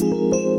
나는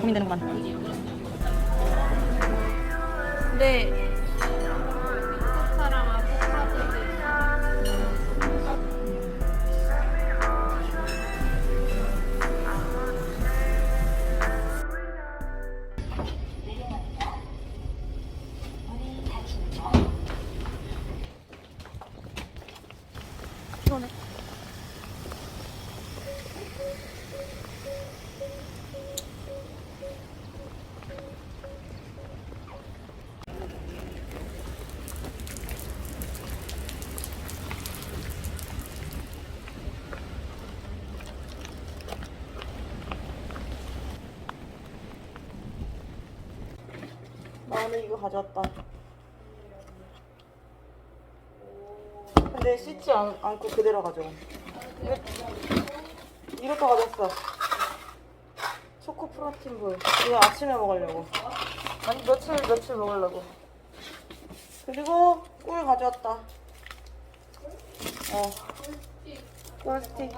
고민되는구만 네. 나 오늘 이거 가져왔다. 근데 씻지 않, 않고 그대로 가져온. 이거, 이것도 가져왔어. 초코 프로틴 볼. 이거 아침에 먹으려고. 아니, 며칠, 며칠 먹으려고. 그리고 꿀 가져왔다. 어. 꿀스틱.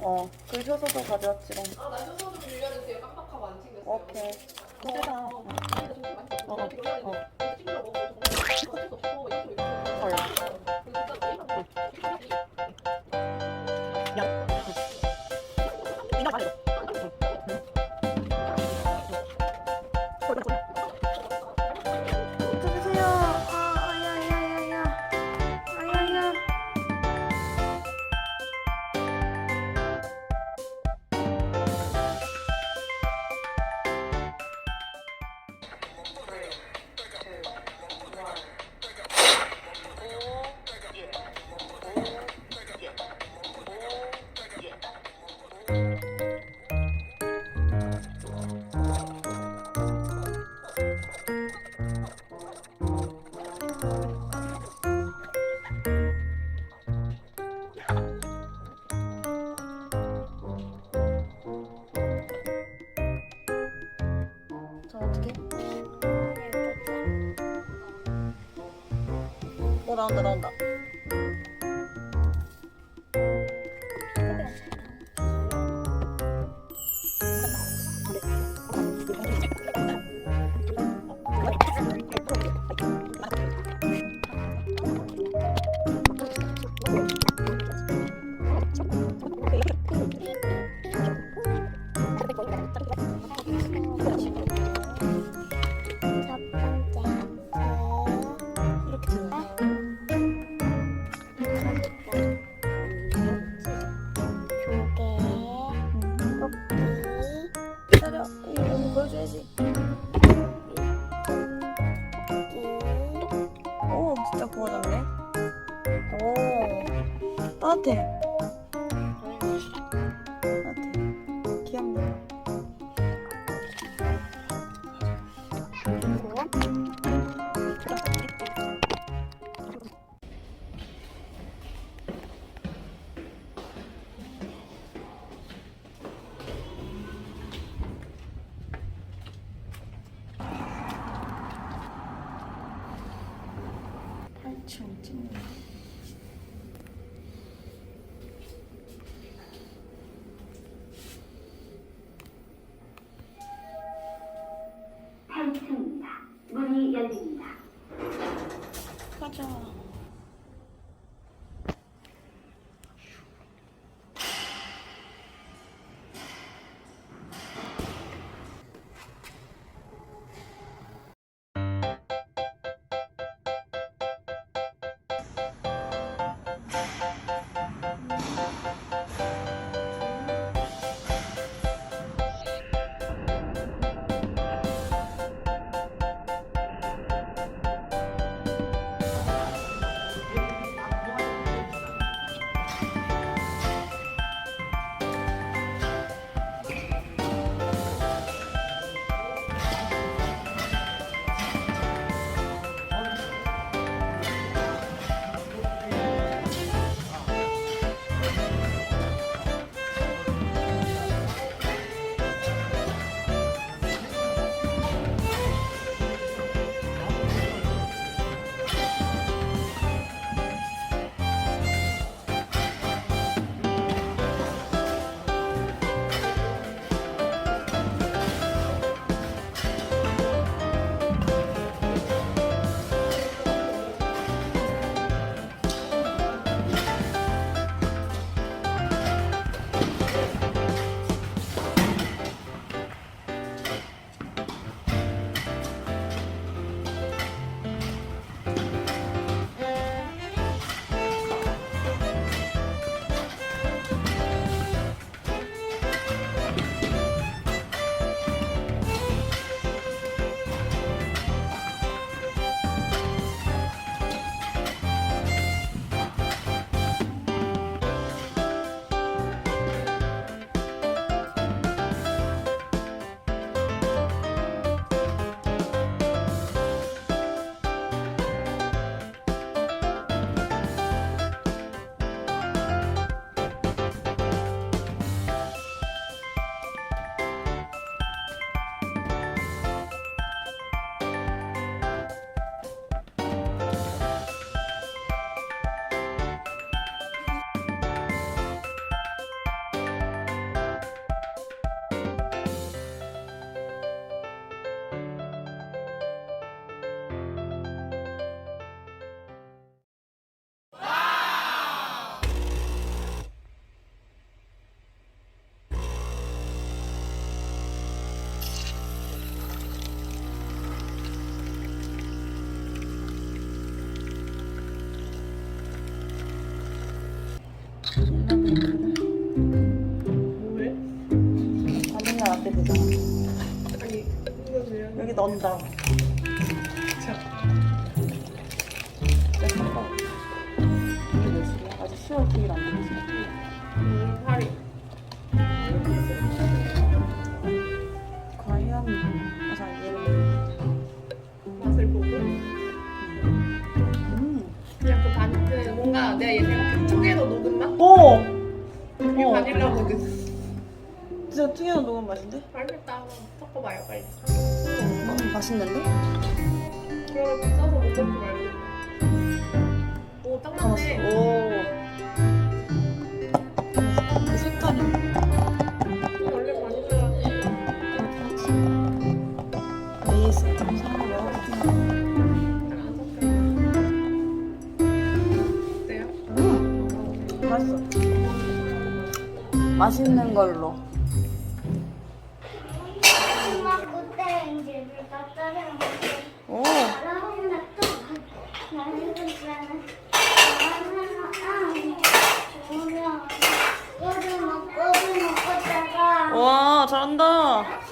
어. 글 효소도 가져왔지롱. 아, 나 효소 좀 빌려주세요. 깜빡하고 안 챙겼어요. 오케이. 그래서, 어. 어, 어, 어 나온다 나온다. 이 해야지. 음. 오, 진짜 구워졌네. 오, 따뜻해. 가자. 맨날 앞에 되잖아. 아니 이거 그냥 여기 몇시야? 아직 10월 9일 안. 음, 섞어봐요 빨리 음, 맛있는데? 그러면 비싸서 못 먹지 말고 오딱. 맞네 오. 그 색깔이. 원래 바닐라 레이스. 사람을 먹어보면. 잘안 섞여 어때요? 음. 맛있어. 맛있는 걸로. 잘한다.